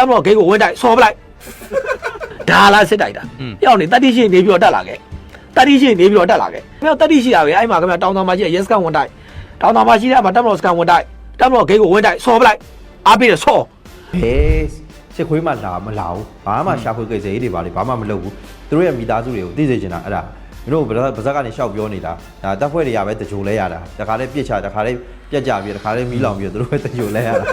တမတော်ဂိတ်ကိုဝင်တိုက်ဆော်ပလိုက်ဒါလားစစ်တိုက်တာอืมပြောင်းနေတတိရှိနေပြီးတော့တက်လာခဲ့တတိရှိနေပြီးတော့တက်လာခဲ့မြောက်တတိရှိတာပဲအဲ့မှာခင်ဗျတောင်တောင်မှာရှိရဲစကန်ဝင်တိုက်တောင်တောင်မှာရှိတဲ့မှာတမတော်စကန်ဝင်တိုက်တမတော်ဂိတ်ကိုဝင်တိုက်ဆော်ပလိုက်အားပေးတယ်ဆော်ဟေးစစ်ခွေးမှလာမလာဘူးဘာမှရှာဖွေကိစ္စတွေပါလေဘာမှမလုပ်ဘူးသူတို့ရဲ့မိသားစုတွေကိုသိစေချင်တာအဲ့ဒါမင်းတို့ဗဇက်ကနေရှောက်ပြောနေတာဒါတက်ဖွဲ့တွေရပဲတကြိုလဲရတာတခါလေးပြစ်ချတခါလေးပြက်ကြပြီးတခါလေးမီးလောင်ပြီးသူတို့ပဲတကြိုလဲရတာ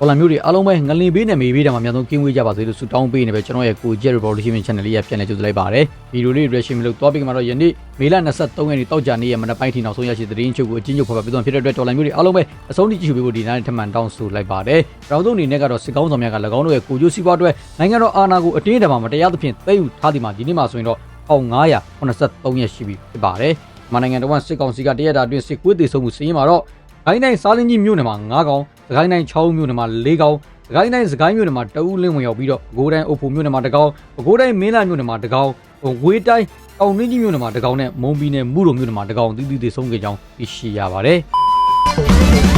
ပေါ်လာမျိုးတွေအားလုံးပဲငလင်ပေးနဲ့မေပေးတာမှာအများဆုံးကင်းဝေးကြပါစေလို့ဆုတောင်းပေးနေပဲကျွန်တော်ရဲ့ကို Jet Revolution Channel လေးရပြန်လည်ကြိုဆိုလိုက်ပါတယ်ဗီဒီယိုလေး reaction လို့တွားပြီးမှတော့ယနေ့မေလ23ရက်နေ့တောက်ကြနေ့ရဲ့မနက်ပိုင်းထိနောက်ဆုံးရရှိသတင်းချုပ်ကိုအချင်းချုပ်ဖော်ပြပေးသွားဖြစ်တဲ့အတွက်တော်လိုင်းမျိုးတွေအားလုံးပဲအဆုံးထိကြည့်ရှုပေးဖို့ဒီနေ့ထမှန်တောင်းဆိုလိုက်ပါတယ်။နောက်ဆုံးအနေနဲ့ကတော့စစ်ကောင်းဆောင်များက၎င်းတို့ရဲ့ကိုကျိုးစီးပွားအတွက်နိုင်ငံတော်အာဏာကိုအတင်းအဓမ္မမတရားသဖြင့်သိမ်းယူထားသည်မှာဒီနေ့မှာဆိုရင်တော့1983ရက်ရှိပြီဖြစ်ပါတယ်။မြန်မာနိုင်ငံတော်ကစစ်ကောင်စီကတရက်တာအတွင်းစစ်ကွေးသေးဆုံးမှုစီးရင်မှာတော့ဂိုင်းတိုင်းစားလင်းကြီးမြို့နယ်မှာ9កောင် စကိုင်းတိုင်းချောင်းမြို့နယ်မှာ၄ကောင်စကိုင်းတိုင်းစကိုင်းမြို့နယ်မှာတအူးလင်းဝင်ရောက်ပြီးတော့ဘကိုးတိုင်းအုပ်ဖို့မြို့နယ်မှာတကောင်ဘကိုးတိုင်းမင်းလာမြို့နယ်မှာတကောင်ဝေးတိုင်းအောင်နှင်းကြီးမြို့နယ်မှာတကောင်နဲ့မုံပီနယ်မုရုံမြို့နယ်မှာတကောင်တိတိတိဆုံးခဲ့ကြောင်းသိရှိရပါတယ်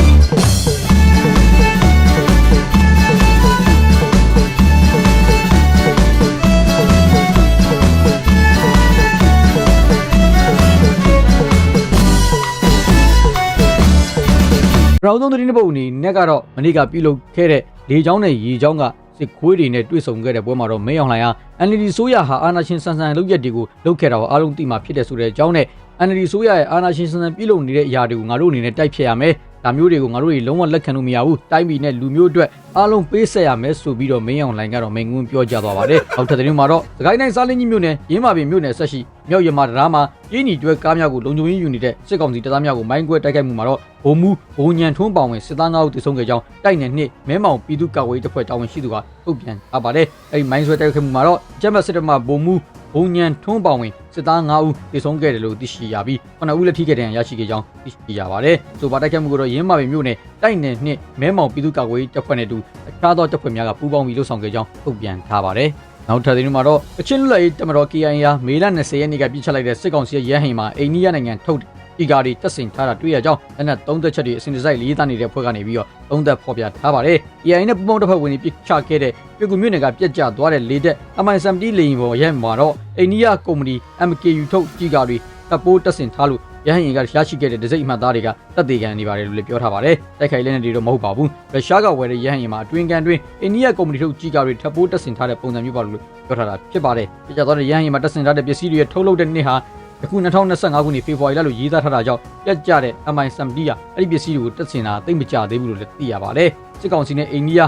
နောက်ဆုံးသတင်းတစ်ပုဒ်အနေနဲ့ကတော့မနေ့ကပြုလုပ်ခဲ့တဲ့လေချောင်းနဲ့ရေချောင်းကစစ်ခွေးတွေနဲ့တွေ့ဆုံခဲ့တဲ့ပွဲမှာတော့မင်းအောင်လှိုင်ဟာ NLD ဆိုးရဟာအာဏာရှင်ဆန်ဆန်လုပ်ရက်တွေကိုလုပ်ခဲ့တာကိုအားလုံးသိမှဖြစ်တဲ့ဆိုတဲ့အကြောင်းနဲ့ NLD ဆိုးရရဲ့အာဏာရှင်ဆန်ဆန်ပြုလုပ်နေတဲ့အရာတွေကိုငါတို့အနေနဲ့တိုက်ဖျက်ရမယ်။ ဒါမျိုးတွေကိုငါတို့တွေလုံးဝလက်ခံလို့မရဘူး။တိုင်းပြည်နဲ့လူမျိုးအတွက်အားလုံးပေးဆက်ရမယ်ဆိုပြီးတော့မင်းအောင်လှိုင်ကတော့မိန်ငွန်းပြောကြားသွားပါတယ်။နောက်ထပ်သတင်းမှာတော့စကိုင်းတိုင်းစားလင်းကြီးမြို့နယ်ရင်းမာပင်မြို့နယ်ဆက်ရှိမြောက်ရမတရားမှာရင်းညီတွဲကားများကိုလုံခြုံရေးယူနေတဲ့စစ်ကောင်စီတပ်သားများကိုမိုင်းကွဲတိုက်ခိုက်မှုမှာတော့ဗိုလ်မှူးဘုံညံထွန်းပောင်ဝင်စစ်သား9ဦးသေဆုံးခဲ့ကြောင်းတိုက်နယ်နှစ်မဲမောင်ပြည်သူ့ကာကွယ်ရေးတပ်ဖွဲ့တာဝန်ရှိသူကထုတ်ပြန်ထားပါတယ်။အဲဒီမိုင်းဆွဲတိုက်ခိုက်မှုမှာတော့ကျမ်းပတ်စစ်တပ်မှဗိုလ်မှူး ဘုံညံထွန်းပောင်ဝင်စစ်သား9ဦးသေဆုံးခဲ့တယ်လို့သိရှိရပြီး9ဦးလက်ထိခဲ့တဲ့ရရှိခဲ့ကြောင်းသိရှိရပါတယ်။ဆိုပါတိုက်ခိုက်မှုကတော့ရင်းမာပင်မြို့နယ်တိုက်နယ်နှစ်မဲမောင်ပြည်သူ့ကာကွယ်ရေးတပ်ဖွဲ့နဲ့အတူအခြားသောတပ်ဖွဲ့များကပူးပေါင်းပြီးလှုပ်ဆောင်ခဲ့ကြောင်းထုတ်ပြန်ထားပါတယ်။နောက်ထပ်သတင်းမှာတော့အချင်းလွတ်ရေးတမတော် KIA ဟာမေလ20ရက်နေ့ကပြစ်ချလိုက်တဲ့စစ်ကောင်စီရဲ့ရဟန်မှာအိန္ဒိယနိုင်ငံထုတ် ဒီကာတွေတက်ဆင်ထားတာတွေ့ရကြောင်းလက်နက်သုံးသက်ချက်တွေအစဉ်တစိုက်လေးသားနေတဲ့ဖွဲ့ကနေပြီးတော့သုံးသက်ဖော်ပြထားပါတယ်။ AI နဲ့ပူပေါင်းတစ်ဖက်ဝင်ပြီးပြစ်ချခဲ့တဲ့ပြည်ကူမြို့နယ်ကပြက်ကျသွားတဲ့လေတက် MI70 လေရင်ပေါ်ရဲမှာတော့အိန္ဒိယကုမ္ပဏီ MKU ထုတ်ဒီကာတွေတပ်ပိုးတက်ဆင်ထားလို့ရဟန်ရင်ကရရှိခဲ့တဲ့ဒစိမ့်အမှတ်သားတွေကတက်သေးခံနေပါတယ်လို့လည်းပြောထားပါတယ်။တိုက်ခိုက်လက်နက်တွေတော့မဟုတ်ပါဘူး။ရုရှားကဝယ်တဲ့ရဟန်ရင်မှာအတွင်ကန်တွင်အိန္ဒိယကုမ္ပဏီထုတ်ကြီးကာတွေထပ်ပိုးတက်ဆင်ထားတဲ့ပုံစံမျိုးပါလို့ပြောထားတာဖြစ်ပါတယ်။ပြကြသွားတဲ့ရဟန်ရင်မှာတက်ဆင်ထားတဲ့ပစ္စည်းတွေထုတ်လုပ်တဲ့နှစ်ဟာ အခု2025ခုနှစ်ဖေဖော်ဝါရီလလို့ရေးသားထားတာကြောင့်ပြက်ကျတဲ့ MI70 ကအဲ့ဒီပစ္စည်းတွေကိုတက်ဆင်တာသိမ့်မကြသေးဘူးလို့လည်းသိရပါတယ်။စစ်ကောင်စီနဲ့အိန္ဒိယ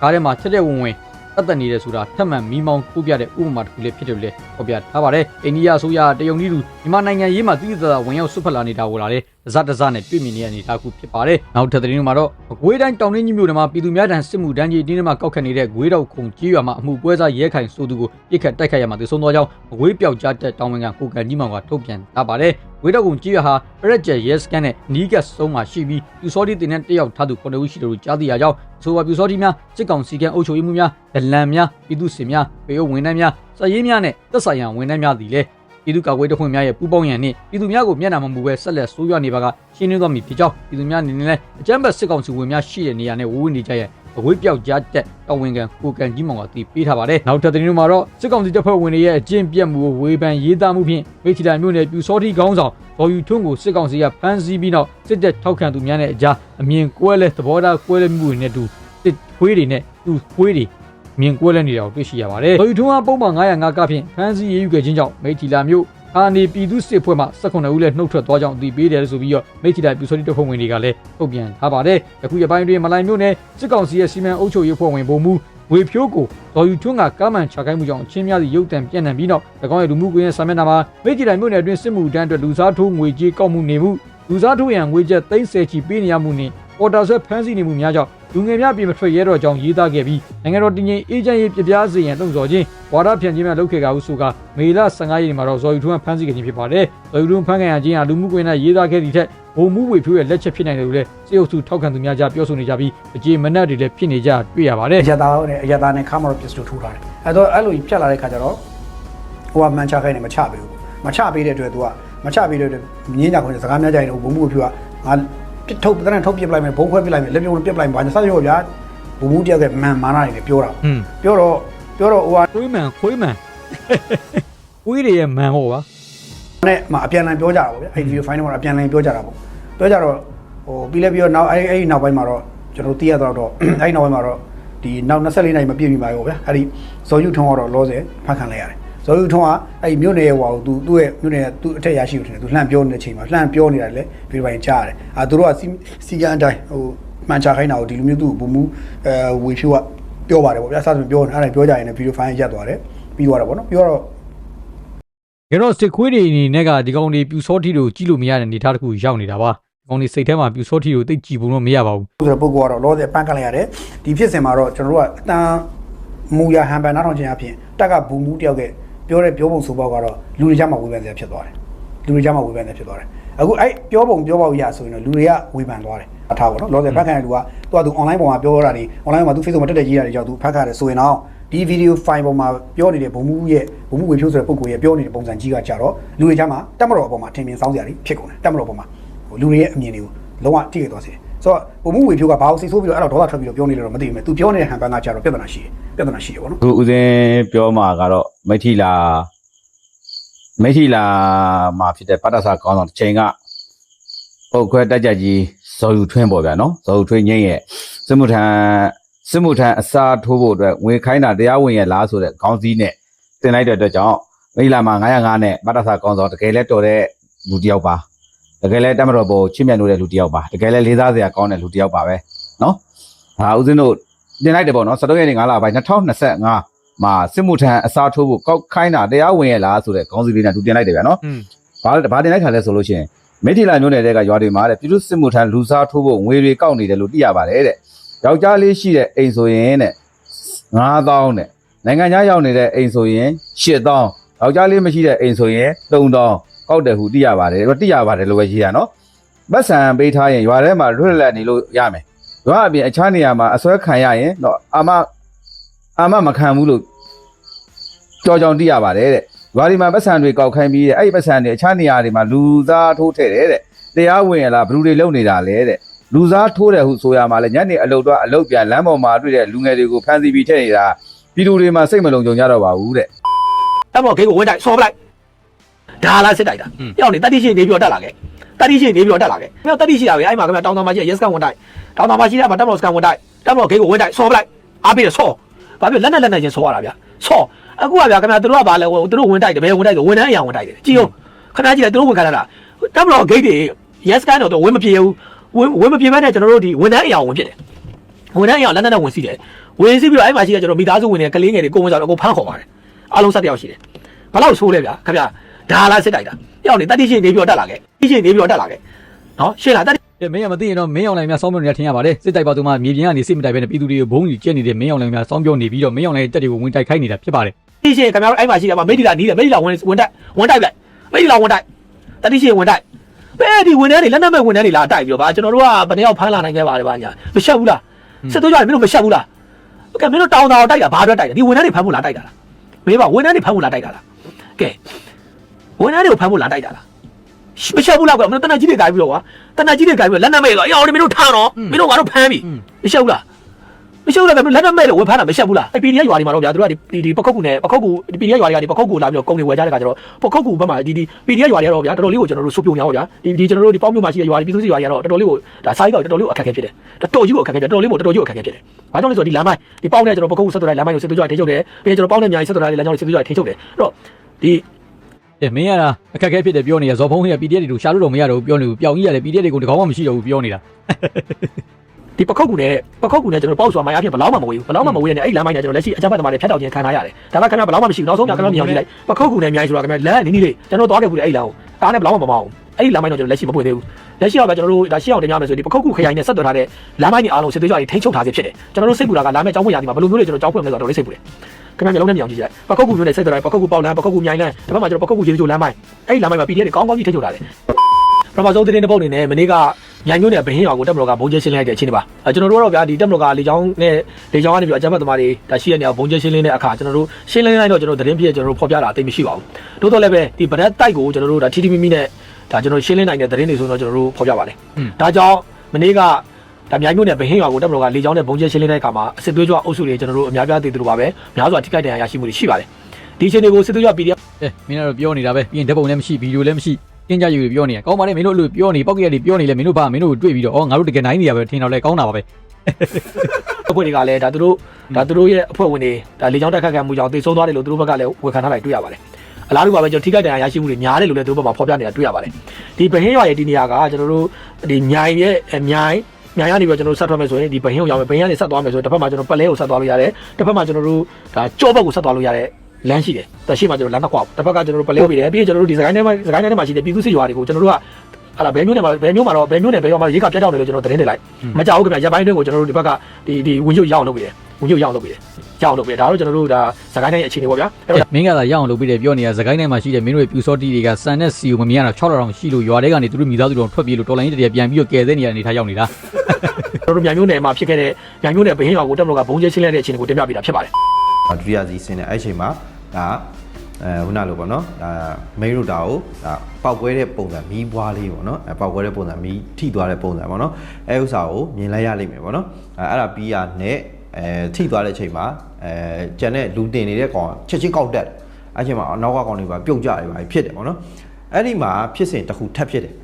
ကားထဲမှာချက်တဲ့ဝင်ဝင် တက်တက်နေတယ်ဆိုတာထပ်မံမီးမောင်းပို့ပြတဲ့ဥပမာတစ်ခုလည်းဖြစ်တယ်လို့လည်းဖော်ပြထားပါတယ်။အိန္ဒိယအစိုးရတရုံနည်းသူမြန်မာနိုင်ငံရေးမှာတည်တည်သာဝင်ရောက်ဆွတ်ဖက်လာနေတာကိုလာလေဇတ်တဇတ်နဲ့တွေ့မြင်နေရနေတာခုဖြစ်ပါတယ်။နောက်ထပ်သတင်းတွေမှာတော့ဂွေးတိုင်းတောင်ရင်းကြီးမြို့နယ်မှာပြည်သူများတန်းစစ်မှုတန်းကြီးတင်းထဲမှာကောက်ခတ်နေတဲ့ဂွေးတော့ခုံကြီးရွာမှာအမှုပွဲစားရဲခိုင်ဆိုသူကိုပြစ်ခတ်တိုက်ခိုက်ရမှာသေဆုံးသွားကြောင်းဂွေးပြောက်ကြားတဲ့တောင်ဝင်ကကိုကန်ကြီးမောင်ကထုတ်ပြန်ထားပါတယ်။ ဝေတော့ကုံကြီးရဟာပရက်ကျက်ရဲစကန်နဲ့နီးကတ်စုံမှာရှိပြီးပြူစောတိတင်တဲ့တယောက်ထားသူခုနှစ်ဦးရှိတယ်လို့ကြားသိရကြောင်းအဆိုပါပြူစောတိများစစ်ကောင်စီကန်အုပ်ချုပ်ရေးမှုများဒလန်များပြည်သူစစ်များပေအုပ်ဝန်ထမ်းများစရေးများနဲ့သက်ဆိုင်ရာဝန်ထမ်းများသည်လည်းပြည်သူ့ကာကွယ်တပ်ဖွဲ့များရဲ့ပူးပေါင်းရန်နှင့်ပြည်သူများကိုမျက်နှာမမူပဲဆက်လက်ဆိုးရွားနေပါကရှင်းလင်းသွားမည်ဖြစ်ကြောင်းပြည်သူများအနေနဲ့လည်းအကြမ်းဖက်စစ်ကောင်စီဝင်များရှိတဲ့နေရာနဲ့ဝဝနေကြရဲ့ အဝေးပြောက်ကြားတက်တော်ဝင်ကန်ကိုကန်ကြီးမောင်ကတည်ပေးထားပါတယ်။နောက်ထပ်သတင်းတွေမှာတော့စစ်ကောင်စီတပ်ဖွဲ့ဝင်တွေရဲ့အကျင့်ပြတ်မှုကိုဝေဖန်ရေးသားမှုဖြင့်မိထီလာမြို့နယ်ပြူစောတိခေါင်းဆောင်ဒေါ်ယူထွန်းကိုစစ်ကောင်စီကဖမ်းဆီးပြီးနောက်စစ်တပ်ထောက်ခံသူများနဲ့အကြားအမြင်ကွဲလဲသဘောထားကွဲလဲမှုတွေနဲ့တူစစ်ခွေးတွေနဲ့သူခွေးတွေမြင်ကွဲလဲနေတာကိုတွေ့ရှိရပါတယ်။ဒေါ်ယူထွန်းကပုံမှန်905ကဖြင့်ဖမ်းဆီးရေးယူခဲ့ခြင်းကြောင့်မိထီလာမြို့ အာနေပြည်သူစစ်ဖွဲ့မှ18ဦးလည်းနှုတ်ထွက်သွားကြောင်းအသိပေးတယ်လို့ဆိုပြီးတော့မိထီလာပြူစောတိတပ်ဖွဲ့ဝင်တွေကလည်းထုတ်ပြန်ထားပါတယ်။အခုရပိုင်းတွင်မလိုင်မြို့နယ်စစ်ကောင်စီရဲ့စီမံအုပ်ချုပ်ရေးဖွဲ့ဝင်ဗိုလ်မှူးဝေဖြိုးကိုဒေါ်ယူထွန်းကကားမှန်ချခိုင်းမှုကြောင့်အချင်းများသည့်ရုပ်တံပြန့်နှံ့ပြီးနောက်၎င်းရဲ့လူမှုကွန်ရက်စာမျက်နှာမှာမိထီလာမြို့နယ်အတွင်းစစ်မှုတန်းအတွက်လူစားထိုးငွေကြေးကောက်မှုနေမှုလူစားထိုးရန်ငွေကျပ်30ချီပေးနေရမှုနှင့် ပေါ်တာဆွဲဖမ်းဆီးနေမှုများကြောင့်လူငယ်များပြင်မထွက်ရဲတော့ကြောင်းရေးသားခဲ့ပြီးနိုင်ငံတော်တည်ငြိမ်အေဂျင့်ရေးပြပြစေရန်လှုံ့ဆော်ခြင်းဝါဒဖြန့်ခြင်းများလုပ်ခဲ့ကြဟုဆိုကမေလ15ရက်နေ့မှာတော့ဇော်ယူထွန်းဖမ်းဆီးခဲ့ခြင်းဖြစ်ပါတယ်ဇော်ယူထွန်းဖမ်းခံရခြင်းဟာလူမှုကွန်ရက်ရေးသားခဲ့သည့်ထက်ဘုံမှုဝေဖြိုးရဲ့လက်ချက်ဖြစ်နိုင်တယ်လို့လည်းစေအုပ်စုထောက်ခံသူများကြားပြောဆိုနေကြပြီးအကြေမနက်တွေလည်းဖြစ်နေကြတွေ့ရပါတယ်အရတာနဲ့အရတာနဲ့ခါမတော့ပစ္စတိုထိုးထားတယ်အဲ့တော့အဲ့လိုကြီးဖြတ်လာတဲ့ခါကျတော့ဟိုကမှန်ချခိုင်းနေမချပေးဘူးမချပေးတဲ့အတွက်သူကမချပေးတဲ့အတွက်မြင်းကြခွင့်စကားများကြရင်ဘုံမှုဖြူကငါပစ် ထုတ်ပဒနဲ့ထုတ်ပြစ်လိုက်မယ်ဘုံခွဲပြစ်လိုက်မယ်လက်ပြုံပြစ်လိုက်မယ်ဘာသာစရောဗျာဘူမူတယောက်ကမန်မာနာနေတယ်ပြောတာอืมပြောတော့ပြောတော့ဟိုကခွေးမှန်ခွေးမှန်ခွေးတွေရဲ့မှန်ဟုတ်ပါနဲ့မှအပြန်အလှန်ပြောကြတာပေါ့ဗျာအဲ့ဒီဗီဒီယိုဖိုင်ထဲမှာအပြန်အလှန်ပြောကြတာပေါ့ပြောကြတော့ဟိုပြီးလဲပြီးတော့နောက်အဲ့အဲ့ဒီနောက်ပိုင်းမှာတော့ကျွန်တော်တို့သိရတော့တော့အဲ့ဒီနောက်ပိုင်းမှာတော့ဒီနောက်24နိုင်မပြည့်ပြီပါရောဗျာအဲ့ဒီဇော်ယူထုံးကတော့လောဆယ်ဖတ်ခံလိုက်ရတယ် ဇော်ယူထုံးကအဲ့ဒီမြို့နယ်ရဲ့ဟွာကိုသူသူ့ရဲ့မြို့နယ်သူ့အထက်ရရှိကိုထင်တယ်သူလှမ်းပြောနေတဲ့အချိန်မှာလှမ်းပြောနေတာလေဗီဒီယိုဖိုင်ကြားရတယ်အာသူတို့ကစီစီကန်အတိုင်းဟိုမှန်ချခိုင်းတာကိုဒီလိုမျိုးသူ့ကိုဘုံမူအဲဝေဖြိုးကပြောပါတယ်ပေါ့ဗျာစသဖြင့်ပြောနေအဲ့ဒါပြောကြရင်လည်းဗီဒီယိုဖိုင်ရက်သွားတယ်ပြီးသွားတာပေါ့နော်ပြီးတော့ကြတော့စစ်ခွေးတွေအနေနဲ့ကဒီကောင်တွေပြူစောထီကိုကြီးလို့မရတဲ့အနေအထားတစ်ခုရောက်နေတာပါဒီကောင်တွေစိတ်ထဲမှာပြူစောထီကိုတိတ်ကြည်ပုံတော့မရပါဘူးဆိုတဲ့ပုဂ္ဂိုလ်ကတော့လောဆယ်ပန်းကလိုက်ရတယ်ဒီဖြစ်စဉ်မှာတော့ကျွန်တော်တို့ကအတန်းမူရဟန်ပန်နားထောင်ခြင်းအပြင်တက်ကဘူမူတယောက်က ပြောတဲ့ပြောပုံဆိုပေါက်ကတော့လူတွေကြားမှာဝေဖန်စရာဖြစ်သွားတယ်လူတွေကြားမှာဝေဖန်စရာဖြစ်သွားတယ်အခုအဲ့ပြောပုံပြောပေါက်ရဆိုရင်တော့လူတွေကဝေဖန်သွားတယ်အထားပါတော့လောဆယ်ဖတ်ခံတဲ့လူကသူကသူ online ပေါ်မှာပြောတာတွေ online မှာသူ Facebook မှာတက်တက်ကြီးတာတွေကြောင့်သူဖတ်ခါတယ်ဆိုရင်တော့ဒီ video file ပေါ်မှာပြောနေတဲ့ဘုံမှုရဲ့ဘုံမှုဝေဖြိုးဆိုတဲ့ပုံကိုရဲ့ပြောနေတဲ့ပုံစံကြီးကကြတော့လူတွေကြားမှာတက်မတော်အပေါ်မှာထင်မြင်စောင်းစရာတွေဖြစ်ကုန်တယ်တက်မတော်အပေါ်မှာဟိုလူတွေရဲ့အမြင်တွေကိုလုံးဝတိကျသွားစေတယ် ဆိုတော့ဘုံမှုဝေဖြိုးကဘာလို့စိတ်ဆိုးပြီးတော့အဲ့တော့ဒေါသထွက်ပြီးတော့ပြောနေလို့တော့မသိဘူးမဲ့သူပြောနေတဲ့ဟန်ပန်ကကြတော့ပြဿနာရှိတယ်ပြဿနာရှိတယ်ဗောနော်ခုဦးစင်းပြောမှာကတော့မိထီလာမိထီလာမှာဖြစ်တဲ့ပတ္တဆာကောင်းဆောင်တစ်ချိန်ကပုတ်ခွဲတက်ကြကြီးဇော်ယူထွင်းပေါ့ဗျာနော်ဇော်ယူထွင်းငိမ့်ရဲ့စစ်မှုထမ်းစစ်မှုထမ်းအစားထိုးဖို့အတွက်ငွေခိုင်းတာတရားဝင်ရဲ့လားဆိုတဲ့ခေါင်းစည်းနဲ့တင်လိုက်တဲ့အတွက်ကြောင့်မိထီလာမှာ905နဲ့ပတ္တဆာကောင်းဆောင်တကယ်လဲတော်တဲ့လူတစ်ယောက်ပါ တကယ်လဲတက်မတော်ပေါ်ချစ်မြတ်လို့တဲ့လူတစ်ယောက်ပါတကယ်လဲလေးစားစရာကောင်းတဲ့လူတစ်ယောက်ပါပဲနော်ဟာဦးစင်းတို့တင်လိုက်တယ်ပေါ့နော်17ရက်နေ့9လပိုင်း2025မှာစစ်မှုထမ်းအစားထိုးဖို့ကောက်ခိုင်းတာတရားဝင်ရလားဆိုတဲ့ခေါင်းစည်းလေးနဲ့သူတင်လိုက်တယ်ဗျာနော်อืมဘာဘာတင်လိုက်တာလဲဆိုလို့ရှိရင်မိထီလာမျိုးနယ်တဲ့ကရွာတွေမှာတဲ့ပြည်သူစစ်မှုထမ်းလူစားထိုးဖို့ငွေတွေကောက်နေတယ်လို့သိရပါတယ်တဲ့ယောက်ျားလေးရှိတဲ့အိမ်ဆိုရင်တဲ့9000တဲ့နိုင်ငံခြားရောက်နေတဲ့အိမ်ဆိုရင်8000ယောက်ျားလေးမရှိတဲ့အိမ်ဆိုရင်3000 ကောက်တယ်ဟုသိရပါတယ်တော့သိရပါတယ်လို့ပဲရေးတာနော်ပတ်စံပေးထားရင်ရွာထဲမှာလွတ်လပ်နေလို့ရမယ်ရွာအပြင်အခြားနေရာမှာအစွဲခံရရင်တော့အာမအာမမခံဘူးလို့ကြော်ကြောင်သိရပါတယ်တဲ့ရွာဒီမှာပတ်စံတွေကောက်ခိုင်းပြီးတဲ့အဲ့ဒီပတ်စံတွေအခြားနေရာတွေမှာလူသားထိုးထည့်တယ်တဲ့တရားဝင်ရလားဘယ်သူတွေလုံနေတာလဲတဲ့လူသားထိုးတယ်ဟုဆိုရမှာလဲညနေအလုတ်တော့အလုတ်ပြန်လမ်းပေါ်မှာတွေ့တဲ့လူငယ်တွေကိုဖမ်းဆီးပြီးထည့်နေတာပြည်သူတွေမှာစိတ်မလုံခြုံကြတော့ပါဘူးတဲ့တက်မတော်ဂိတ်ကိုဝင်တိုက်ဆော်ပလိုက် ဒါလားစစ်တိုက်တာပြောင်းနေတတိရှိနေပြီးတော့တက်လာခဲ့တတိရှိနေပြီးတော့တက်လာခဲ့မြောက်တတိရှိတာပဲအဲ့မှာခင်ဗျတောင်းတောင်းမရှိရက်စကန်ဝင်တိုက်တောင်းတောင်းမရှိတာမှာတက်မတော်စကန်ဝင်တိုက်တက်မတော်ဂိတ်ကိုဝင်တိုက်ဆော်ပလိုက်အားပေးတယ်ဆော်ဘာဖြစ်လက်နဲ့လက်နဲ့ချင်းဆော်ရတာဗျဆော်အခုကဗျခင်ဗျတို့ကဘာလဲသူတို့ဝင်တိုက်တယ်ဘယ်ဝင်တိုက်တယ်ဝင်နှန်းအရာဝင်တိုက်တယ်ကြည့်ဦးခင်ဗျကြည့်လိုက်သူတို့ဝင်ခိုင်းတာတက်မတော်ဂိတ်တွေရက်စကန်တော့ဝင်မပြေဘူးဝင်ဝင်မပြေဘဲနဲ့ကျွန်တော်တို့ဒီဝင်နှန်းအရာဝင်ဖြစ်တယ်ဝန်ထမ်းအရောလက်နက်နဲ့ဝင်စီတယ်ဝင်စီပြီးတော့အဲ့မှာရှိတဲ့ကျွန်တော်မိသားစုဝင်တွေကလေးငယ်တွေကိုဝင်စားတော့အကုန်ဖမ်းခေါ်ပါတယ်အားလုံးဆက်တယောက်ရှိတယ်ဘယ်လောက်ဆိုးလဲဗျာခင်ဗျာ ဒါလားစစ်တိုက်တာပြောင်းနေတတိရှိနေပြီးတော့တက်လာခဲ့တိရှိနေပြီးတော့တက်လာခဲ့နော်ရှင်းလားတတိအဲမင်းကမသိရင်တော့မင်းအောင်လိုင်များစောင်းပြောနေတာထင်ရပါတယ်စစ်တိုက်ပါသူမှမြေပြင်ကနေစစ်မတိုက်ဘဲနဲ့ပြည်သူတွေကိုဘုံကြီးကျက်နေတဲ့မင်းအောင်လိုင်များစောင်းပြောနေပြီးတော့မင်းအောင်လိုင်တက်တွေကိုဝင်တိုက်ခိုင်းနေတာဖြစ်ပါတယ်တိရှိခင်ဗျားတို့အဲ့မှာရှိတယ်မှာမိဒီလာနီးတယ်မိဒီလာဝင်ဝင်တိုက်ဝင်တိုက်လိုက်မိဒီလာဝင်တိုက်တတိရှိဝင်တိုက်ဘယ်ဒီဝင်ထဲတွေလက်နက်မဲ့ဝင်ထဲတွေလာတိုက်ပြီးတော့ဗာကျွန်တော်တို့ကဘယ်နှယောက်ဖမ်းလာနိုင်ခဲ့ပါလဲဗာညာမရှက်ဘူးလားစစ်တို့ကြတယ်မင်းတို့မရှက်ဘူးလားကဲမင်းတို့တောင်းတောင်းတိုက်တာဘာအတွက်တိုက်တယ်ဒီဝင်ထဲတွေဖမ်းဖို့လာတိုက်တာလားမေးပါဝင်ထဲတွေဖမ်းဖို့လာတိုက်တာလားကဲ ဝန်ထမ်းတွေကိုဖမ်းဖို့လာတိုက်တာလားမရှက်ဘူးလားကွာမင်းတနက်ကြီးတွေကြိုက်ပြီးတော့ကွာတနက်ကြီးတွေကြိုက်ပြီးတော့လက်နက်မဲ့တော့အေးအောင်မင်းတို့ထားတော့မင်းတို့ကတော့ဖမ်းပြီမရှက်ဘူးလားမရှက်ဘူးလားကွာမင်းလက်နက်မဲ့လို့ဝင်ဖမ်းတာမရှက်ဘူးလားအဲ့ PDF ရွာတွေမှာတော့ဗျာတို့ကဒီဒီပခုတ်ကူနဲ့ပခုတ်ကူ PDF ရွာတွေကဒီပခုတ်ကူလာပြီးတော့ကုန်းတွေဝယ်ကြတဲ့ခါကျတော့ပခုတ်ကူဘက်မှာဒီဒီ PDF ရွာတွေကတော့ဗျာတော်တော်လေးကိုကျွန်တော်တို့စုပြုံရအောင်ဗျာဒီဒီကျွန်တော်တို့ဒီပေါင်းမြို့မှာရှိတဲ့ရွာတွေပြည်သူစစ်ရွာတွေကတော့တော်တော်လေးကိုဒါစာရေးကတော့တော်တော်လေးကိုအခက်အခဲဖြစ်တယ်တော်တော်ကြီးကိုအခက်အခဲဖြစ်တယ်တော်တော်လေးကိုတော်တော်ကြီးကိုအခက်အခဲဖြစ်တယ်ဘာကြောင့်လဲဆိုတော့ဒီလမ်းမိုင်းဒီပေါင်းနဲ့ကျွန်တော်ပခုတ်ကူဆက်သွယ်တဲ့လမ်းမိုင်းကိုစစ်သွေးကြွထိချုပ်တယ်ပြီးရင်ကျွန်တော်ပေါင်းနဲ့အများကြီးဆက်သွယ်တဲ့လမ်းကြောင်းကိုစစ်သွေးကြွထိချုပ်တယ်အဲ့တော့ဒီ အဲမင်းကအခက်အခဲဖြစ်တယ်ပြောနေရဇော်ဖုံးကြီးက PDF တွေကိုရှာလို့တော့မရတော့ဘူးပြောနေဘူးပြောင်းကြီးရတယ် PDF တွေကိုတကောင်းမှမရှိတော့ဘူးပြောနေတာဒီပခုတ်ကူနဲ့ပခုတ်ကူနဲ့ကျွန်တော်ပေါက်ဆိုတာမိုင်းအဖြစ်ဘလောက်မှမဝေးဘူးဘလောက်မှမဝေးတဲ့အဲ့လမ်းမိုင်းနဲ့ကျွန်တော်လက်ရှိအကြမ်းဖက်သမားတွေဖျက်တောက်ခြင်းခံထားရတယ်ဒါမှခင်ဗျာဘလောက်မှမရှိဘူးနောက်ဆုံးကခင်ဗျာမြောင်ကြည့်လိုက်ပခုတ်ကူနဲ့အများကြီးဆိုတာခင်ဗျာလမ်းနီးနီးလေးကျွန်တော်သွားခဲ့ဘူးလေအဲ့လမ်းကိုအားနဲ့ဘလောက်မှမမအောင်အဲ့ဒီလမ်းမိုင်းတော့ကျွန်တော်လက်ရှိမပွင့်သေးဘူးလက်ရှိတော့ဗျကျွန်တော်တို့ဒါရှေ့အောင်တင်ပြမယ်ဆိုဒီပခုတ်ကူခရိုင်နဲ့ဆက်သွယ်ထားတဲ့လမ်းမိုင်းတွေအားလုံးစစ်သွေးကြွတွေထိန်းချုပ်ထားစေဖြစ်တယ်ကျွန်တော်တို့စိတ်ပူတာကလာမယ့်ကြောင်းဖွင့်ရာဒီမှာဘယ်လိုမျိုးလဲကျွန်တော်ကြောင်းဖွင့်မလဲဆိုတော့တော်လေးစိတ်ပူတယ် ခင်ဗျာမျိုးလုံးနဲ့မြောင်ကြည့်ကြလိုက်ပခုတ်ကူမျိုးနဲ့ဆက်သွယ်ထားပခုတ်ကူပေါက်လမ်းပခုတ်ကူမြိုင်လမ်းဒါမှမကျွန်တော်ပခုတ်ကူရေချိုလမ်းမိုင်းအဲ့ဒီလမ်းမိုင်းမှာ PDF တွေကောင်းကောင်းကြီးထိန်းချုပ်ထားတယ်ပထမဆုံးသတင်းတစ်ပုတ်အနေနဲ့မနေ့ကမြိုင်မျိုးနဲ့ဘဟင်းရွာကိုတက်မတော်ကဘုံကျဲရှင်းလင်းလိုက်တဲ့အခြေအနေပါအဲကျွန်တော်တို့ကတော့ဗျာဒီတက်မတော်ကလေချောင်းနဲ့လေချောင်းကနေပြီးအကြမ်းဖက်သမားတွေဒါရှိတဲ့နေရာဘုံကျဲရှင်းလင်းတဲ့အခါကျွန်တော်တို့ရှင်းလင်းလိုက်တော့ကျွန်တော်သတင်းပြည့်ကျွန်တော်တို့ဖော်ပြတာအသိမရှိပါဘူးတိုးတော့လည်းပဲဒီဗရက်တိုက်ကိုကျွန်တော်တို့ဒါထီထီမီမီနဲ့ဒါကျွန်တော်ရှင်းလင်းနိုင်တဲ့သတင်းတွေဆိုတော့ကျွန်တော်တို့ဖော်ပြပါတယ်ဒါကြောင့်မနေ့က ဒါမြိုင်မြို့နယ်ဗဟင်းရွာကိုတက်မတော်ကလေကြောင်းနဲ့ဘုံကျဲရှင်းလင်းတဲ့အခါမှာအစစ်သွေးကြွအုပ်စုတွေကျွန်တော်တို့အများပြားသိသလိုပါပဲများစွာထိခိုက်ဒဏ်ရာရရှိမှုတွေရှိပါတယ်ဒီအချိန်တွေကိုစစ်သွေးကြွ PDF အဲမင်းတို့ပြောနေတာပဲပြီးရင်ဓာတ်ပုံလည်းမရှိဗီဒီယိုလည်းမရှိတင်းကြပ်ယူပြောနေတာကောင်းပါလေမင်းတို့အဲ့လိုပြောနေပောက်ကရက်တွေပြောနေလဲမင်းတို့ဘာမင်းတို့တွေ့ပြီးတော့အော်ငါတို့တကယ်နိုင်နေရပဲထင်တော့လဲကောင်းတာပါပဲအဖွဲ့တွေကလည်းဒါသူတို့ဒါသူတို့ရဲ့အဖွဲ့ဝင်တွေဒါလေကြောင်းတက်ခတ်ခံမှုကြောင့်တေဆုံးသွားတယ်လို့သူတို့ဘက်ကလည်းဝေခံထားလိုက်တွေ့ရပါတယ်အလားတူပါပဲကျွန်တော်ထိခိုက်ဒဏ်ရာရရှိမှုတွေများတယ်လို့လည်းသူတို့ဘက်မှာဖော်ပြနေတာတွေ့ရပါတယ်ဒီဗဟင်းရွာရဲ့ဒီနေရာကကျွန်တော်တို့ဒီမြိုင်ရဲ့အမြိုင် မြိုင်ရနေပြီးတော့ကျွန်တော်တို့ဆက်ထွက်မယ်ဆိုရင်ဒီဗဟင်းကိုရောက်မယ်ဗဟင်းကနေဆက်သွားမယ်ဆိုရင်တစ်ဖက်မှာကျွန်တော်ပလဲကိုဆက်သွားလို့ရတယ်တစ်ဖက်မှာကျွန်တော်တို့ဒါကြောဘက်ကိုဆက်သွားလို့ရတဲ့လမ်းရှိတယ်။တရှိမှကျွန်တော်လမ်းတစ်ခွာတစ်ဖက်ကကျွန်တော်တို့ပလဲပြီးတယ်ပြီးရင်ကျွန်တော်တို့ဒီစကိုင်းထဲမှာစကိုင်းထဲမှာရှိတဲ့ပြည်သူစစ်ရွာတွေကိုကျွန်တော်တို့ကအဲ့ဒါဘယ်မျိုးနဲ့မှာဘယ်မျိုးမှာတော့ဘယ်မျိုးနဲ့ဘယ်ရွာမှာရေကပြတ်တောက်နေလို့ကျွန်တော်သတင်းတွေလိုက်မကြောက်ဘူးခင်ဗျာရပ်ပိုင်းတွင်းကိုကျွန်တော်တို့ဒီဘက်ကဒီဒီဝင်ရုပ်ရအောင်လုပ်ပြီးတယ် ဝင်ရုပ်ရအောင်လုပ်ပြီးတယ်ရအောင်လုပ်ပြီးတယ်ဒါတော့ကျွန်တော်တို့ဒါစကိုင်းတိုင်းရဲ့အခြေအနေပေါ့ဗျာအဲ့တော့မင်းကသာရအောင်လုပ်ပြီးတယ်ပြောနေတာစကိုင်းထဲမှာရှိတဲ့မင်းတို့ရဲ့ပြူစောတီတွေကစံနဲ့စီကိုမမြင်ရတော့6လောက်ရှိလို့ရွာထဲကနေသူတို့မိသားစုတော်ထွက်ပြေးလို့တော်လိုင်းတည်းပြန်ပြီးတော့ကယ်တဲ့နေရာနေထားရောက်နေတာကျွန်တော်တို့မြိုင်မျိုးနယ်မှာဖြစ်ခဲ့တဲ့မြိုင်မျိုးနယ်ဘဟင်းရွာကိုတက်မလို့ကဘုံကျဲရှင်းလိုက်တဲ့အခြေအနေကိုတင်ပြပေးတာဖြစ်ပါတယ်ဒုတိယစီးစင်းတဲ့အဲ့ချိန်မှာဒါအဲခုနလိုပေါ့နော်ဒါမိန်းတို့တာကိုဒါပောက်ကွဲတဲ့ပုံစံမီးပွားလေးပေါ့နော်အဲပောက်ကွဲတဲ့ပုံစံမီးထိသွားတဲ့ပုံစံပေါ့နော်အဲဥစ္စာကိုမြင်လိုက်ရလိမ့်မယ်ပေါ့နော်အဲအဲ့ဒါပြီးရနဲ့ အဲထိသွားတဲ့ချိန်မှာအဲကျန်တဲ့လူတင်နေတဲ့ကောင်ချက်ချင်းကောက်တက်တယ်အဲ့ချိန်မှာနောက်ကကောင်တွေပါပြုတ်ကြတယ်ပါဖြစ်တယ်ပေါ့နော်အဲ့ဒီမှာဖြစ်စဉ်တစ်ခုထပ်ဖြစ်တယ်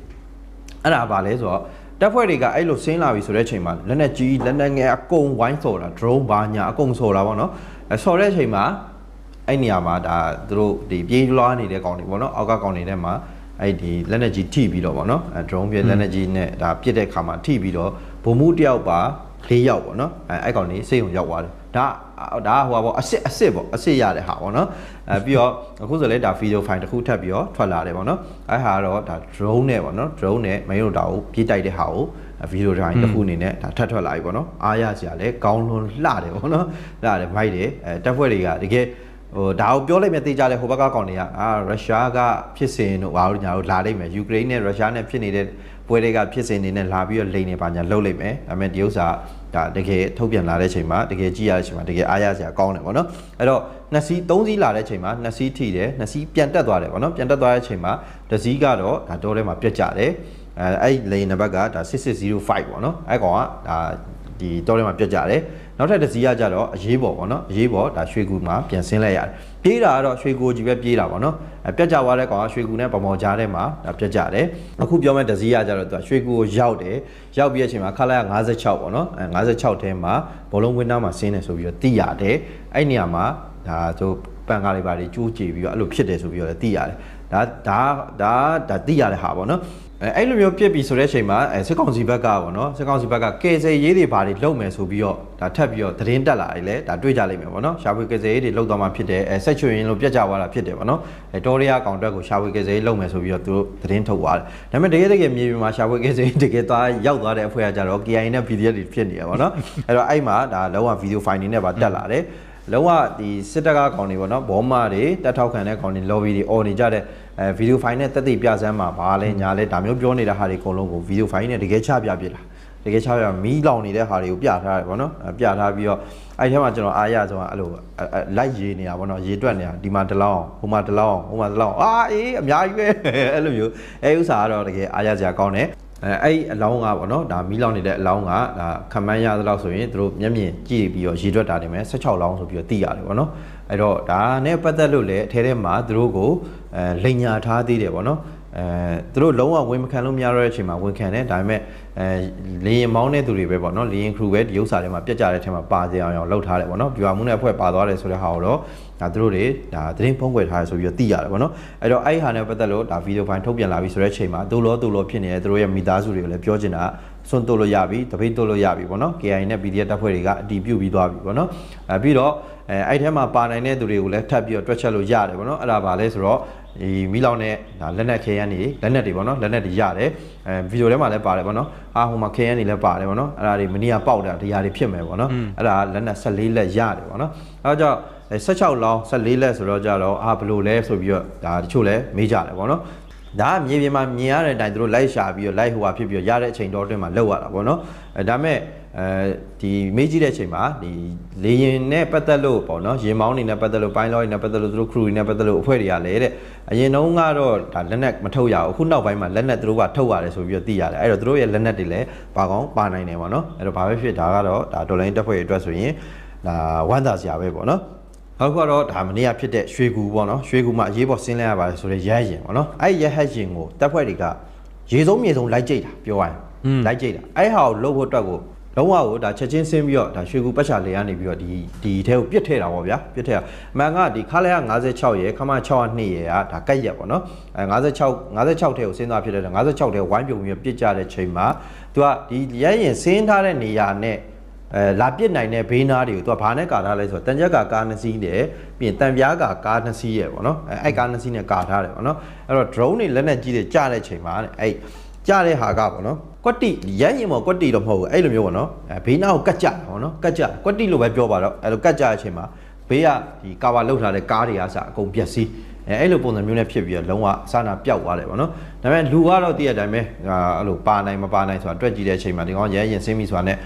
အဲ့ဒါဘာလဲဆိုတော့တပ်ဖွဲ့တွေကအဲ့လိုဆင်းလာပြီဆိုတဲ့ချိန်မှာလက်နက်ကြီးလက်နက်ငယ်အကုန်ဝိုင်းဆော်တာ drone ဘာညာအကုန်ဆော်တာပေါ့နော်အဲဆော်တဲ့ချိန်မှာအဲ့နေရာမှာဒါသူတို့ဒီပြေးလွှားနေတဲ့ကောင်တွေပေါ့နော်အောက်ကကောင်တွေထဲမှာအဲ့ဒီလက်နက်ကြီးထိပြီးတော့ပေါ့နော်အဲ drone ပြလက်နက်ကြီးနဲ့ဒါပစ်တဲ့ခါမှာထိပြီးတော့ဗိုလ်မှူးတယောက်ပါ ၄ယောက်ပေါ့နော်အဲအဲ့ကောင်တွေစိတ်ုံရောက်သွားတယ်ဒါဒါဟိုပါပေါ့အစ်စ်အစ်စ်ပေါ့အစ်စ်ရတဲ့ဟာပေါ့နော်အဲပြီးတော့အခုဆိုလဲဒါ video file တစ်ခုထပ်ပြီးတော့ထွက်လာတယ်ပေါ့နော်အဲဟာတော့ဒါ drone နဲ့ပေါ့နော် drone နဲ့မင်းတို့တာကိုပြေးတိုက်တဲ့ဟာကိုဗီဒီယိုတိုင်းတစ်ခုအနေနဲ့ဒါထပ်ထွက်လာပြီပေါ့နော်အားရစရာလဲကောင်းလွန်လှတယ်ပေါ့နော်လှတယ်မိုက်တယ်အဲတပ်ဖွဲ့တွေကတကယ်ဟိုဒါကိုပြောလိုက်မြတေးကြတယ်ဟိုဘက်ကကောင်တွေကအာရုရှားကဖြစ်စဉ်တို့ဘာလို့ညာတို့လာလိမ့်မယ်ယူကရိန်းနဲ့ရုရှားနဲ့ဖြစ်နေတဲ့ ပွဲတွေကဖြစ်စဉ်တွေနဲ့လာပြီးတော့လိန်နေပါညာလှုပ်လိုက်မယ်ဒါပေမဲ့ဒီဥစ္စာဒါတကယ်ထုတ်ပြန်လာတဲ့ချိန်မှာတကယ်ကြည့်ရတဲ့ချိန်မှာတကယ်အားရစရာကောင်းတယ်ပေါ့နော်အဲ့တော့နှစ်စီးသုံးစီးလာတဲ့ချိန်မှာနှစ်စီးထိတယ်နှစ်စီးပြန်တက်သွားတယ်ပေါ့နော်ပြန်တက်သွားတဲ့ချိန်မှာတစ်စီးကတော့ဒါတော့ထဲမှာပြတ်ကြတယ်အဲအဲ့လေနံပါတ်ကဒါ6605ပေါ့နော်အဲ့ကောင်ကဒါ ဒီတော့ထဲမှာပြတ်ကြတယ်နောက်ထပ်တစ်စီးကကြတော့အရေးပေါ်ပေါ့နော်အရေးပေါ်ဒါရွှေကူမှာပြန်ဆင်းလိုက်ရတယ်ပြေးတာကတော့ရွှေကူကြီးပဲပြေးတာပေါ့နော်အဲပြတ်ကြသွားတဲ့ကောင်ကရွှေကူနဲ့ပမော်ကြားထဲမှာဒါပြတ်ကြတယ်အခုပြောမဲ့တစ်စီးကကြတော့သူကရွှေကူကိုရောက်တယ်ရောက်ပြီးတဲ့အချိန်မှာခလာရ56ပေါ့နော်အဲ56ထဲမှာဘောလုံးဝင်းသားမှာဆင်းနေဆိုပြီးတော့တိရတယ်အဲ့နေရာမှာဒါသူပန်ကားလေးပါတွေကျိုးကြည့်ပြီးတော့အဲ့လိုဖြစ်တယ်ဆိုပြီးတော့လည်းသိရတယ်ဒါဒါဒါဒါသိရတဲ့ဟာပေါ့နော် အဲအဲ့လိုမျိုးပြစ်ပြီဆိုတဲ့အချိန်မှာအဲစစ်ကောင်စီဘက်ကပေါ့နော်စစ်ကောင်စီဘက်ကကယ်ဆယ်ရေးတွေဘာတွေလုပ်မယ်ဆိုပြီးတော့ဒါထပ်ပြီးတော့သတင်းတက်လာတယ်လေဒါတွေ့ကြလိမ့်မယ်ပေါ့နော်ရှာဖွေကယ်ဆယ်ရေးတွေလုပ်သွားမှာဖြစ်တယ်အဲဆက်ချွေရင်လို့ပြက်ကြသွားတာဖြစ်တယ်ပေါ့နော်အဲတောရီယာကောင်တက်ကိုရှာဖွေကယ်ဆယ်ရေးလုပ်မယ်ဆိုပြီးတော့သူတို့သတင်းထုတ်သွားတယ်ဒါပေမဲ့တကယ်တကယ်မြေပြင်မှာရှာဖွေကယ်ဆယ်ရေးတကယ်သွားရောက်သွားတဲ့အဖွဲ့ကကြတော့ KI နဲ့ PDF တွေဖြစ်နေရပါတော့အဲ့တော့အဲ့မှာဒါလောကဗီဒီယိုဖိုင်တွေနဲ့ပါတက်လာတယ် လုံးဝဒီစစ်တပ်ကကောင်တွေပေါ့နော်ဘောမတွေတက်ထောက်ခံတဲ့ကောင်တွေ lobby တွေအော်နေကြတဲ့အဲဗီဒီယိုဖိုင်နဲ့တက်သိပြစမ်းမှာဘာလဲညာလဲဒါမျိုးပြောနေတဲ့ဟာတွေအကုန်လုံးကိုဗီဒီယိုဖိုင်နဲ့တကယ်ချပြပြတာတကယ်ချပြမီးလောင်နေတဲ့ဟာတွေကိုပြထားတယ်ပေါ့နော်အဲပြထားပြီးတော့အဲ့ထဲမှာကျွန်တော်အားရဆုံးကအဲ့လိုလိုက်ရေးနေတာပေါ့နော်ရေတွက်နေတာဒီမှာတစ်လောင်းဟိုမှာတစ်လောင်းဟိုမှာတစ်လောင်းအာအေးအများကြီးပဲအဲ့လိုမျိုးအဲဥစ္စာကတော့တကယ်အားရစရာကောင်းတယ် အဲအဲ့အလောင်းကပေါ့နော်ဒါမီးလောင်နေတဲ့အလောင်းကဒါခမန်းရသလောက်ဆိုရင်တို့မျက်မြင်ကြည့်ပြီးတော့ရေတွက်တာနေမယ်16လောင်းဆိုပြီးတော့သိရတယ်ပေါ့နော်အဲ့တော့ဒါနဲ့ပတ်သက်လို့လည်းအထဲထဲမှာတို့ကိုအဲလိန်ညာထားသေးတယ်ပေါ့နော် အဲတို့လုံးဝဝင်မခံလို့မရတော့တဲ့အချိန်မှာဝင်ခံတယ်ဒါပေမဲ့အဲလေရင်မောင်းတဲ့သူတွေပဲပေါ့နော်လေရင်ခရူပဲဒီဥစ္စာတွေမှာပြက်ကြတဲ့အချိန်မှာပါစေအောင်အောင်လှုပ်ထားတယ်ပေါ့နော်ပြွာမှုနဲ့အဖွဲ့ပါသွားတယ်ဆိုတဲ့ဟာကိုတော့ဒါတို့တွေဒါသတင်းဖုံးကွယ်ထားရဆိုပြီးတော့သိရတယ်ပေါ့နော်အဲ့တော့အဲ့ဒီဟာနဲ့ပတ်သက်လို့ဒါဗီဒီယိုဖိုင်ထုတ်ပြန်လာပြီဆိုတဲ့အချိန်မှာဒို့လောဒို့လောဖြစ်နေတဲ့တို့ရဲ့မိသားစုတွေကိုလည်းပြောချင်တာ စွန့်တိုးလို့ရပြီတပိတ်တိုးလို့ရပြီပေါ့နော် KI နဲ့ PDF တပ်ဖွဲ့တွေကအတီးပြုတ်ပြီးသွားပြီပေါ့နော်အဲပြီးတော့အဲအဲ့ထဲမှာပါနိုင်တဲ့သူတွေကိုလည်းထပ်ပြီးတော့တွက်ချက်လို့ရတယ်ပေါ့နော်အဲ့ဒါပါလဲဆိုတော့ဒီမီလောင်နဲ့ဒါလက်နက်ခဲယမ်းတွေလက်နက်တွေပေါ့နော်လက်နက်တွေရတယ်အဲဗီဒီယိုထဲမှာလည်းပါတယ်ပေါ့နော်အာဟိုမှာခဲယမ်းတွေလည်းပါတယ်ပေါ့နော်အဲ့ဒါတွေမနီးယာပေါက်တာတရားတွေဖြစ်မယ်ပေါ့နော်အဲ့ဒါလက်နက်14လက်ရတယ်ပေါ့နော်အဲ့တော့ကြောင့်16လောင်း14လက်ဆိုတော့ကြတော့အာဘယ်လိုလဲဆိုပြီးတော့ဒါတချို့လည်းမေးကြတယ်ပေါ့နော် ဒါကမြေပြင်မှာမြင်ရတဲ့အတိုင်းသူတို့လိုက်ရှာပြီးတော့လိုက်ဟိုဟာဖြစ်ပြီးတော့ရတဲ့အချိန်တော့အတွင်းမှာလောက်ရတာပေါ့နော်အဲဒါမဲ့အဲဒီမေးကြည့်တဲ့အချိန်မှာဒီလေရင်နဲ့ပတ်သက်လို့ပေါ့နော်ရင်မောင်းနေနဲ့ပတ်သက်လို့ပိုင်းလောတွေနဲ့ပတ်သက်လို့သူတို့ crew တွေနဲ့ပတ်သက်လို့အဖွဲ့တွေကလည်းတဲ့အရင်တုန်းကတော့ဒါလက်နက်မထုတ်ရဘူးအခုနောက်ပိုင်းမှာလက်နက်သူတို့ကထုတ်ရတယ်ဆိုပြီးတော့သိရတယ်အဲ့တော့သူတို့ရဲ့လက်နက်တွေလည်းပါကောင်းပါနိုင်တယ်ပေါ့နော်အဲ့တော့ဘာပဲဖြစ်ဒါကတော့ဒါဒေါ်လာရင်းတက်ဖွဲ့ရဲ့အတွက်ဆိုရင်ဒါဝမ်းသာစရာပဲပေါ့နော် နောက်တစ်ခုကတော့ဒါမနေ့ကဖြစ်တဲ့ရွှေကူပေါ့နော်ရွှေကူမှာအရေးပေါ်ဆင်းလဲရပါတယ်ဆိုတော့ရဲရင်ပေါ့နော်အဲ့ရဲဟက်ရင်ကိုတပ်ဖွဲ့တွေကရေဆုံးမြေဆုံးလိုက်ကြိတ်တာပြောရရင်လိုက်ကြိတ်တာအဲ့ဟာကိုလှုပ်ဖို့အတွက်ကိုလုံးဝကိုဒါချက်ချင်းဆင်းပြီးတော့ဒါရွှေကူပတ်ချာလေကနေပြီးတော့ဒီဒီထဲကိုပြစ်ထည့်တာပေါ့ဗျာပြစ်ထည့်တာအမှန်ကဒီခါလဲက56ရဲ့ခမ602ရဲ့ကဒါကက်ရက်ပေါ့နော်အဲ56 56ထဲကိုဆင်းသွားဖြစ်တဲ့56ထဲဝိုင်းပြုံပြီးပြစ်ကြတဲ့ချိန်မှာသူကဒီရဲရင်ဆင်းထားတဲ့နေရာနဲ့ အဲလာပစ်နိုင်တဲ့ဘေးနားတွေကိုသူကဘာနဲ့ကာထားလဲဆိုတော့တန်ကြက်ကကားနှစ်စီးတယ်ပြီးရင်တန်ပြားကကားနှစ်စီးရယ်ပေါ့နော်အဲအဲ့ကားနှစ်စီးနဲ့ကာထားတယ်ပေါ့နော်အဲ့တော့ drone တွေလက်နဲ့ကြီးတွေကြားတဲ့ချိန်မှာတဲ့အဲ့ကြားတဲ့ဟာကပေါ့နော်ကွက်တိရမ်းရင်ပေါ့ကွက်တိတော့မဟုတ်ဘူးအဲ့လိုမျိုးပေါ့နော်အဲဘေးနားကိုကတ်ကြတာပေါ့နော်ကတ်ကြကွက်တိလို့ပဲပြောပါတော့အဲ့လိုကတ်ကြတဲ့အချိန်မှာဘေးကဒီကာဝါလောက်ထားတဲ့ကားတွေကစအကုန်ပျက်စီး အဲအဲ့လိုပုံစံမျိုးနဲ့ဖြစ်ပြီးတော့လုံးဝအစနာပျောက်သွားတယ်ပေါ့နော်ဒါပေမဲ့လူကတော့တည့်ရတဲ့အတိုင်းပဲအဲ့လိုပါနိုင်မပါနိုင်ဆိုတာတွက်ကြည့်တဲ့အချိန်မှာဒီကောင်ရဲရင်ဆင်းပြီးဆိုတာနဲ့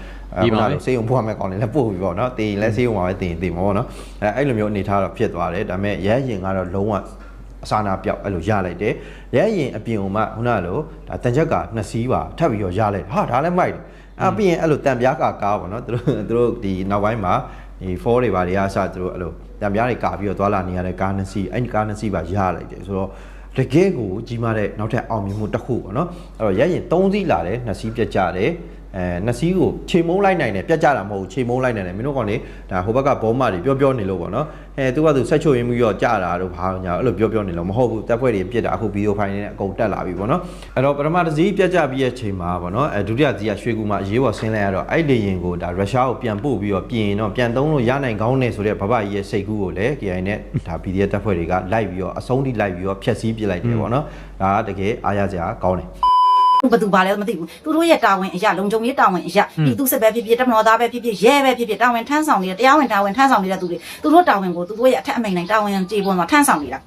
ဒီပါလေစေးုံဖွားမဲ့ကောင်းလေးလည်းပို့ပြီးပေါ့နော်တင်ရင်လည်းစေးုံပါပဲတင်ရင်တင်မှာပေါ့နော်အဲအဲ့လိုမျိုးအနေထားတော့ဖြစ်သွားတယ်ဒါပေမဲ့ရဲရင်ကတော့လုံးဝအစာနာပြောက်အဲ့လိုရလိုက်တယ်ရဲရင်အပြင်ကမှခုနကလိုဒါတန်ချက်ကနှစ်စီးပါထပ်ပြီးတော့ရလိုက်ဟာဒါလည်းမိုက်တယ်အဲ့ပြီးရင်အဲ့လိုတန်ပြားကကားပေါ့နော်သူတို့သူတို့ဒီနောက်ပိုင်းမှာဒီ4တွေပါတွေအားစသူတို့အဲ့လို တံပြားတွေကာပြီးတော့သွားလာနေရတဲ့ကားနှစ်စီးအဲ့ဒီကားနှစ်စီးပါရလိုက်တယ်ဆိုတော့တကယ်ကိုကြီးမားတဲ့နောက်ထပ်အောင်မြင်မှုတစ်ခုပေါ့နော်အဲ့တော့ရရင်3စီးလာတယ်နှစ်စီးပြတ်ကြတယ် အဲနှစ်စီးကိုချိန်မုံလိုက်နိုင်တယ်ပြတ်ကြတာမဟုတ်ဘူးချိန်မုံလိုက်နိုင်တယ်မင်းတို့ကောင်လေဒါဟိုဘက်ကဘောမတွေပြောပြောနေလို့ပေါ့နော်အဲသူကသူဆက်ချုပ်ရင်းပြီးတော့ကြတာတို့ဘာညာအဲ့လိုပြောပြောနေလို့မဟုတ်ဘူးတပ်ဖွဲ့တွေပြစ်တာအခုဗီဒီယိုဖိုင်နဲ့အကုန်တက်လာပြီပေါ့နော်အဲ့တော့ပထမတစ်စီးပြတ်ကြပြီးရဲ့ချိန်မှာပေါ့နော်အဲဒုတိယစီးကရွှေကူမှာအရေးပေါ်ဆင်းလိုက်ရတော့အဲ့လေရင်ကိုဒါရုရှားကိုပြန်ပို့ပြီးတော့ပြင်တော့ပြန်သုံးလို့ရနိုင်ကောင်းနေဆိုတဲ့ဘဘကြီးရဲ့စိတ်ကူးကိုလည်း KI နဲ့ဒါ PDF တပ်ဖွဲ့တွေကလိုက်ပြီးတော့အဆုံးထိလိုက်ပြီးတော့ဖျက်ဆီးပစ်လိုက်တယ်ပေါ့နော်ဒါကတကယ်အားရစရာကောင်းတယ် ဘယ်သူပါလဲမသိဘူးသူတို့ရဲ့တာဝန်အရာလုံခြုံရေးတာဝန်အရာဒီသူစစ်ပဲဖြစ်ဖြစ်တမတော်သားပဲဖြစ်ဖြစ်ရဲပဲဖြစ်ဖြစ်တာဝန်ထမ်းဆောင်နေတဲ့တရားဝင်တာဝန်ထမ်းဆောင်နေတဲ့သူတွေသူတို့တာဝန်ကိုသူတို့ရဲ့အထက်အမိန်တိုင်းတာဝန်ကြေပွန်မှာထမ်းဆောင်နေတာ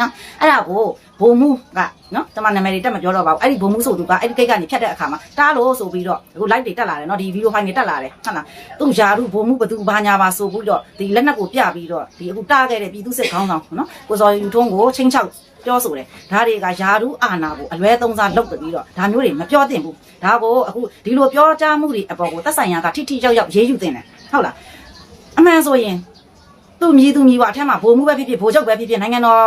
နော်အဲ့ဒါကိုဘုံမှုကနော်ကျွန်မနာမည်တွေတက်မပြောတော့ပါဘူးအဲ့ဒီဘုံမှုဆိုသူကအဲ့ဒီကိတ်ကနေဖြတ်တဲ့အခါမှာတားလို့ဆိုပြီးတော့အခု live တွေတက်လာတယ်နော်ဒီဗီဒီယိုဖိုင်တွေတက်လာတယ်ဟုတ်လားသူယာရုဘုံမှုဘသူဘာညာပါဆိုပြီးတော့ဒီလက်နက်ကိုပြပြီးတော့ဒီအခုတားခဲ့တဲ့ပြည်သူစစ်ခေါင်းဆောင်နော်ကိုစော်ယူထုံးကိုချင်းချောက် ပြောဆိုတယ်ဒါတွေကယာရုအာနာကိုအလွဲသုံးစားလုပ်ပြီးတော့ဒါမျိုးတွေမပြောသင့်ဘူးဒါကိုအခုဒီလိုပြောကြားမှုတွေအပေါ်ကိုသက်ဆိုင်ရာကထိထိရောက်ရောက်ရေးယူတင်တယ်ဟုတ်လားအမှန်ဆိုရင်သူ့မြည်သူမြည်ဝါအထက်မှာဗိုလ်မှုပဲဖြစ်ဖြစ်ဗိုလ်ချုပ်ပဲဖြစ်ဖြစ်နိုင်ငံတော်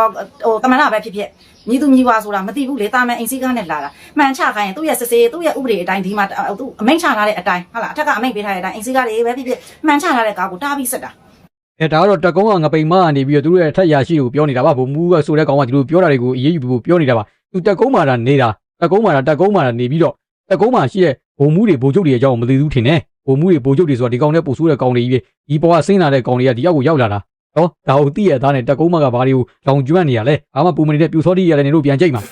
ဟိုကမန္တပဲဖြစ်ဖြစ်မြည်သူမြည်ဝါဆိုတာမသိဘူးလေတာမန်အိမ်စည်းကားနဲ့လာတာမှန်ချခိုင်းရင်သူ့ရဲ့စစ်စေးသူ့ရဲ့ဥပဒေအတိုင်းဒီမှာသူအမိန့်ချထားတဲ့အတိုင်းဟုတ်လားအထက်ကအမိန့်ပေးထားတဲ့အတိုင်းအိမ်စည်းကားတွေပဲဖြစ်ဖြစ်မှန်ချထားတဲ့ကားကိုတားပြီးစစ်တာ အဲဒါကတော့တက်ကုန်းကငပိန်မကနေပြီးတော့သူတို့ရဲ့ထက်ရရှိကိုပြောနေတာပါဗိုလ်မှူးကဆိုတဲ့ကောင်ကဒီလိုပြောတာတွေကိုအေးအေးယူဖို့ပြောနေတာပါသူတက်ကုန်းမှာတာနေတာတက်ကုန်းမှာတာတက်ကုန်းမှာတာနေပြီးတော့တက်ကုန်းမှာရှိတဲ့ဗိုလ်မှူးတွေဗိုလ်ချုပ်တွေအကြောင်းမသိဘူးထင်တယ်ဗိုလ်မှူးတွေဗိုလ်ချုပ်တွေဆိုတာဒီကောင်နဲ့ပို့ဆိုးတဲ့ကောင်တွေကြီးပဲဒီပေါ်ကဆင်းလာတဲ့ကောင်တွေကဒီရောက်ကိုရောက်လာတာဟောဒါကိုသိရသားနဲ့တက်ကုန်းမကဘာတွေကိုလောင်ကျွမ်းနေရလဲဘာမှပူမနေတဲ့ပြူစောတိရလည်းနေလို့ပြန်ကြိတ်မှာ